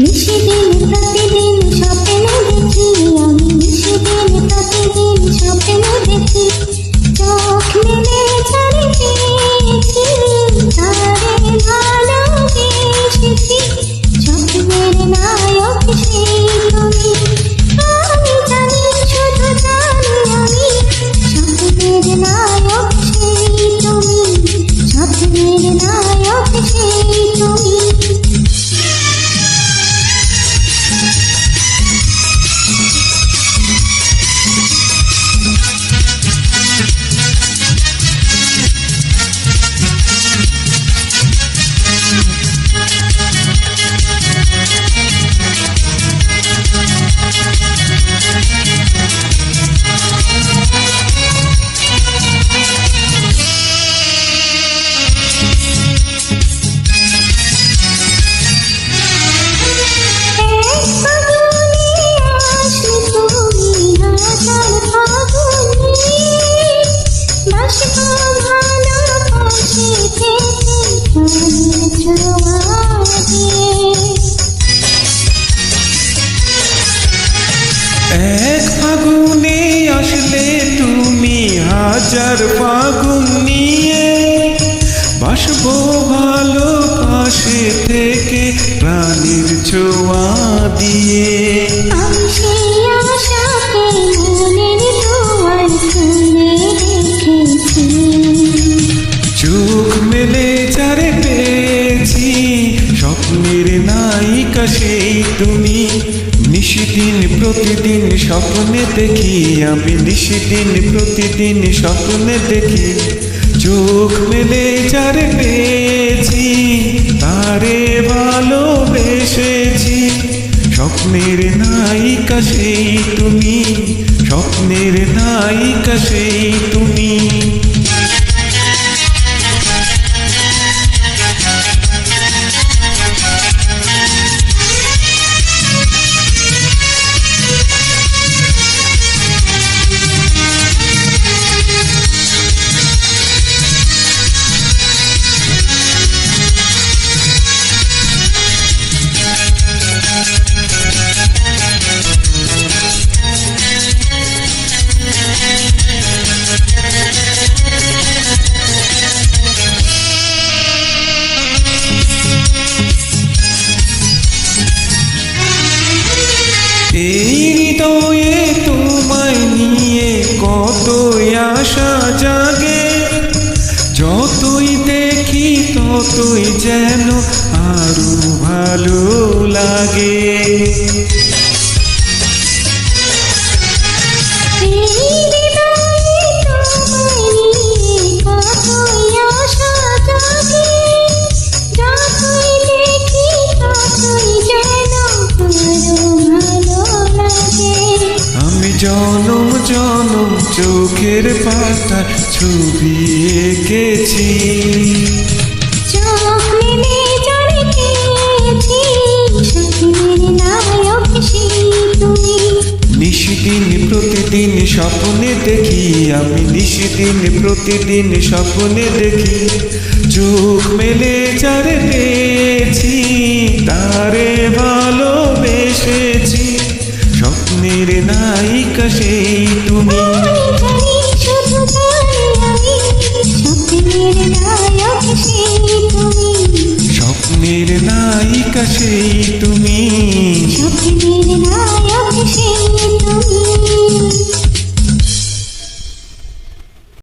নিশিদিন প্রতিদিন স্বপ্ন দেখি আমি। নিশিদিন প্রতিদিন স্বপ্নে দেখি। চোখ এক ফাগুনে আসলে তুমি হাজার ফাগুন নিয়ে বাসবো ভালো পাশে থেকে প্রাণীর ছোঁয়া দিয়ে। সেই তুমি নিশিদিন প্রতিদিন স্বপ্নে দেখি, আমি নিশিদিন প্রতিদিন স্বপ্নে দেখি। চোখ মেলে চারে পেয়েছি, তারে ভালোবেসেছি। স্বপ্নের নায়িকা সেই তুমি, স্বপ্নের নায়িকা সেই তুমি। যেন আরও ভালো লাগে। জনম জনম চোখের পাতা ছবি এঁকেছি। নিশিদিন, প্রতিদিন স্বপ্নে দেখি। আমি নিশিদিন, প্রতিদিন স্বপ্নে দেখি। চোখ মেলে চারে পেয়েছি, তারে ভালোবেসেছি। স্বপ্নের নায়িকা সেই তুমি। স্বপ্নের নায়িকা সেই তুমি। স্বপ্নের নায়ক সেই তুমি।